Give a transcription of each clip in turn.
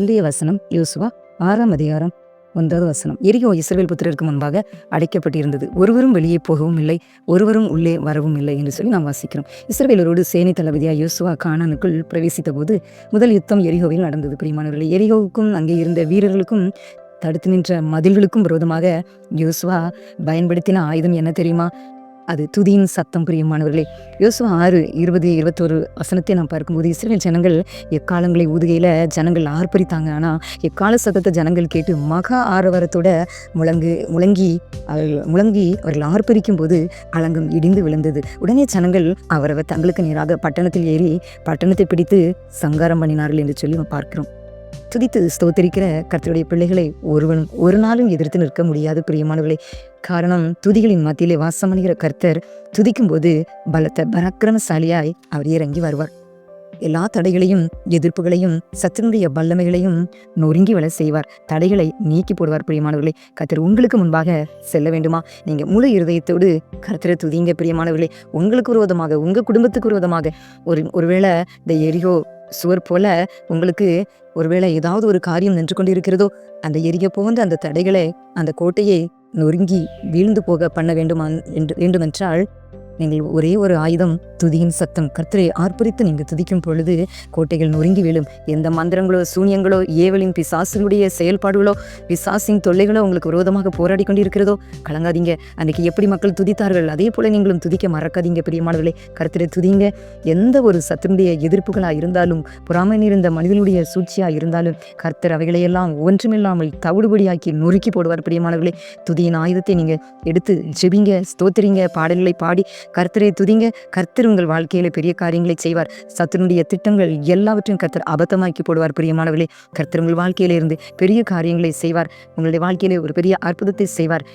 இந்திய வசனம் யோசுவா ஆறாம் அதிகாரம் ஒன்றாவது வசனம். எரிகோ இஸ்ரேல் புத்திரருக்கு முன்பாக அடைக்கப்பட்டிருந்தது. ஒருவரும் வெளியே போகவும் இல்லை ஒருவரும் உள்ளே வரவும் இல்லை என்று சொல்லி நாம் வாசிக்கிறோம். இஸ்ரேலரோடு சேனை தளபதியாக யோசுவா கானானுக்குள் பிரவேசித்த போது முதல் யுத்தம் எரிகோவில் நடந்தது. பிரியமானவர்களே எரிகோவுக்கும் அங்கே இருந்த வீரர்களுக்கும் தடுத்து நின்ற மதில்களுக்கும் விரோதமாக யோசுவா பயன்படுத்தின ஆயுதம் என்ன தெரியுமா? அது துதியின் சத்தம் பிரியமானவர்களே யோசுவா ஆறு இருபது இருபத்தொரு வசனத்தை நாம் பார்க்கும்போது இஸ்ரேல் ஜனங்கள் எக்காலங்களை ஊதுகையில் ஜனங்கள் ஆர்ப்பரித்தாங்க. ஆனால் எக்கால சத்தத்தை ஜனங்கள் கேட்டு மகா ஆரவாரத்தோட முழங்கு முழங்கி அவர்கள் முழங்கி அவர்கள் ஆர்ப்பரிக்கும் போது களங்கம் இடிந்து விழுந்தது. உடனே ஜனங்கள் அவரவர் தங்களுக்கு நேராக பட்டணத்தில் ஏறி பட்டணத்தை பிடித்து சங்காரம் பண்ணினார்கள் என்று சொல்லி நம்ம பார்க்கிறோம். துதித்து ஸ்தோத்தரிக்கிற கர்த்தருடைய பிள்ளைகளை ஒருவனும் ஒரு நாளும் எதிர்த்து நிற்க முடியாது பிரியமானவர்களே. காரணம் துதிகளின் மத்தியிலே வாசமணிகிற கர்த்தர் துதிக்கும்போது பலத்த பராக்கிரமசாலியாய் அவர் இறங்கி வருவார். எல்லா தடைகளையும் எதிர்ப்புகளையும் சத்தினுடைய வல்லமைகளையும் நொறுங்கி வள செய்வார். தடைகளை நீக்கி போடுவார் பிரியமானவர்களே. கர்த்தர் உங்களுக்கு முன்பாக செல்ல வேண்டுமா? நீங்க முழு இருதயத்தோடு கர்த்தரை துதிங்க பிரியமானவர்களே. உங்களுக்கு விரோதமாக உங்க குடும்பத்துக்கு விரோதமாக ஒரு ஒருவேளை இந்த எரியோ சுவர் போல உங்களுக்கு ஒருவேளை ஏதாவது ஒரு காரியம் நின்று கொண்டிருக்கிறதோ அந்த எரிய போந்த அந்த தடைகளை அந்த கோட்டையை நொறுங்கி வீழ்ந்து போக பண்ண வேண்டுமா என்று வேண்டுமென்றால் நீங்கள் ஒரே ஒரு ஆயுதம் துதியின் சத்தம் கர்த்தரை ஆர்ப்பரித்து நீங்கள் துதிக்கும் பொழுது கோட்டைகள் நொறுங்கி விழும். எந்த மந்திரங்களோ சூனியங்களோ ஏவலின் பிசாசினுடைய செயல்பாடுகளோ பிசாசின் தொல்லைகளோ உங்களுக்கு விரோதமாக போராடி கொண்டிருக்கிறதோ? கலங்காதீங்க. அன்றைக்கி எப்படி மக்கள் துதித்தார்கள்? அதே போல நீங்களும் துதிக்க மறக்காதீங்க பிரியமானவர்களே. கர்த்தரை துதிங்க எந்த ஒரு சத்தினுடைய எதிர்ப்புகளாக இருந்தாலும் புறாமன் இருந்த மனிதனுடைய சூழ்ச்சியாக இருந்தாலும் கர்த்தர் அவைகளையெல்லாம் ஒன்றுமில்லாமல் தவிடுபடியாக்கி நொறுக்கி போடுவார் பிரியமானவர்களே. துதியின் ஆயுதத்தை நீங்கள் எடுத்து ஜெபிங்க ஸ்தோத்திரிங்க பாடல்களை பாடி கர்த்தரை துதிங்க. கர்த்தர் உங்கள் வாழ்க்கையில பெரிய காரியங்களை செய்வார். சத்துனுடைய திட்டங்கள் எல்லாவற்றையும் கர்த்தர் அபத்தமாக்கி போடுவார். பிரியமானவர்களே கர்த்தர் உங்கள் வாழ்க்கையில இருந்து பெரிய காரியங்களை செய்வார். உங்களுடைய வாழ்க்கையிலே ஒரு பெரிய அற்புதத்தை செய்வார்.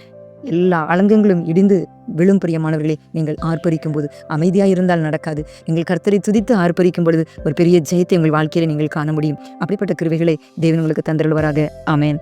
எல்லா அலங்கங்களும் இடிந்து விழும் பிரியமானவர்களே நீங்கள் ஆர்ப்பரிக்கும் போது அமைதியாக இருந்தால் நடக்காது. நீங்கள் கர்த்தரை துதித்து ஆர்ப்பரிக்கும் பொழுது ஒரு பெரிய ஜெயத்தை உங்கள் வாழ்க்கையில நீங்கள் காண முடியும். அப்படிப்பட்ட கிருவைகளை தேவன் உங்களுக்கு தந்திருவாராக ஆமென்.